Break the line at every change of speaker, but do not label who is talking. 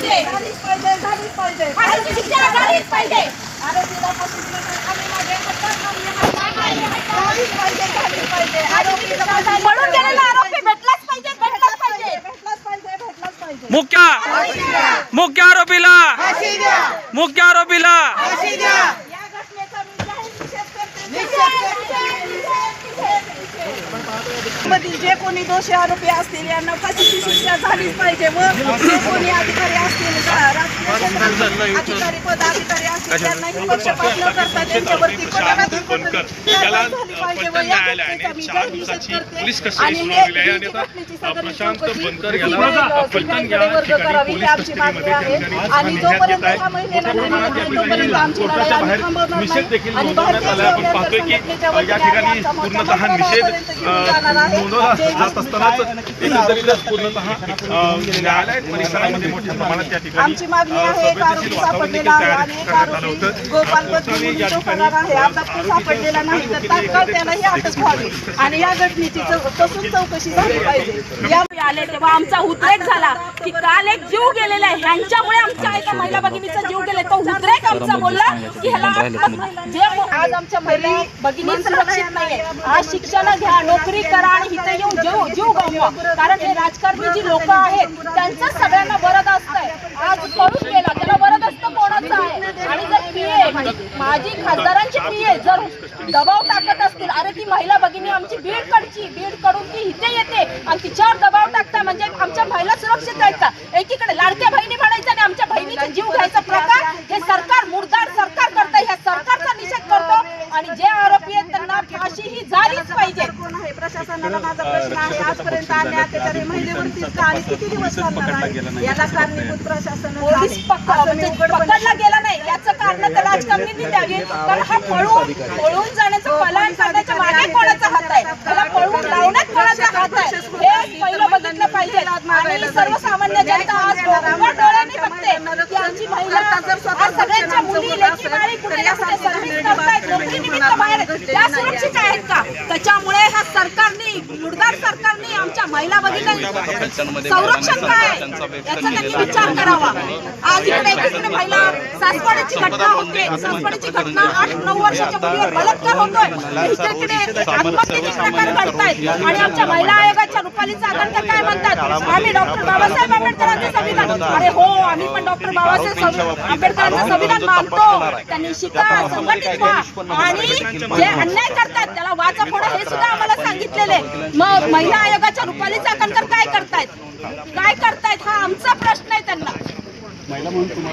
पाहिजे.
झालीच पाहिजे झालीच पाहिजे.
फाशीची शिक्षा झालीच पाहिजे.
आरोपीला फाशीची शिक्षा आम्ही मागे हटणार नाही. झालीच पाहिजे झालीच पाहिजे. आरोपीला फाशीची
पळून गेलेला आरोपी भेटलाच पाहिजे भेटलाच पाहिजे.
भेटलाच पाहिजे भेटलाच पाहिजे.
मुख्य! मुख्य आरोपीला! मुख्य आरोपीला!
या घटनेचा मी जाहीर निषेध करते. मधील जे कोणी दोषी आरोपी असतील यांना फाशीची शिक्षा झालीच पाहिजे व जे कोणी अधिकारी असतील अधिकारी पदाधिकारी असतील त्यांनाही पक्षपात न करता त्यांच्यावरती सीबीआयकडे वर्ग करावी ही आमची मागणी आहे आणि जोपर्यंत ह्या महिलेला तोपर्यंत आमची लढाई थांबवणार नाही आणि भारतीय
आला आपण
सेनेच्या
पाहतोय की
संघटनेच्या वतीने आमचा
निषेध
मंगळवारपर्यंत घेऊन जाणार आहे. जय
पूर्णतः न्यायालय परिसरामध्ये मोठ्या प्रमाणात त्या ठिकाणी
आमची मागणी आहे आरोपी सापडलेला आहे आणि एक आरोपी. गोपाल
आणि या
बद्री
ठिकाणी,
फरार आहे.
अ,
आता तो सापडलेला नाही. तर तात्काळ त्यालाही अटक व्हावी. आणि या घटनेची चौ- कसून चौकशी झाली पाहिजे. या
आले तेव्हा आमचा उद्रेक झाला की काल एक जीव गेलेला आहे. ह्यांच्यामुळे आमच्या एका महिला भगिनीचा जीव गेलाय तो उद्रेक आमचा बोलला की ह्याला जे आज आमच्या महिला भगिनी सुरक्षित नाहीये. आज शिक्षण घ्या नोकरी करा आणि इथे येऊन जीव जीव गमवा. कारण हे राजकारणी जी लोक आहेत त्यांचं सगळ्यांना वरद असतंय. आज पळून गेला त्याला वरद असतं कोणाचं आहे आणि जर पीए माझी खासदारांची पीए जर दबाव टाकत असतील अरे ती महिला भगिनी आमची बीड कडची बीडकडून ती इथे येते आणि तिच्यावर दबाव टाकता म्हणजे आमच्या महिला सुरक्षित का? एकीकडे लाडक्या बहिणी म्हणायचं आणि आमच्या बहिणीचा जीव घ्यायचा प्रकार. हे सरकार मुरदार सरकार करतं ह्या सरकारचा निषेध करतो आणि जे आरोपी आहेत त्यांना फाशी ही झालीच पाहिजे.
आहे प्रशासनाला माझा प्रश्न आहे आजपर्यंत अन्याय अत्याचार हे महिलेवरतीच का आणि किती दिवस चालणार आहे? याला कारणीभूत प्रशासन
पोलीस म्हणजे पकडला गेला नाही याचं कारण तर राजकारण्यांनी द्यावी. कारण हा पळून पळून जाण्याचं पलायन करण्याच्या मागे कोणाचा हात आहे? त्याला पळून लावण्यात कोणाचा हात आहे? हे पहिलं बघितलं पाहिजे. आणि सर्वसामान्य जनता आज उघड डोळ्यांनी बघते. की आमची महिला आज सगळ्यांच्या मुली लेखी बाळी कुठे ना सर्व्हिस करतायत. नोकरी निमित्त बाहेर त्या सुरक्षित आहेत का? त्याच्यामुळे सरकारने मुरदार सरकारने आमच्या महिला भगिनी संरक्षण काय? याचा त्यांनी विचार करावा. आज इकडे एकीकडे महिला सासवाडीची घटना होते. सासवाडीची घटना आठ नऊ वर्षाच्या मुलीवर बलात्कार होतोय. इकडे आत्महत्येचे प्रकार घडतायत. आणि आमच्या महिला आयोगाच्या रुपाली चाकणकर काय म्हणतात? आम्ही डॉक्टर बाबासाहेब आंबेडकरांचं संविधान अरे हो आम्ही पण डॉक्टर बाबासाहेब आंबेडकरांचं संविधान मानतो. त्यांनी शिका संघटित व्हा. आणि जे अन्याय करतात त्याला वाचा फोडा हे सुद्धा आम्हाला सांगितलेले मग महिला आयोगाच्या रुपाली चाकणकर काय करतायत? काय करतायत? हा आमचा प्रश्न आहे त्यांना.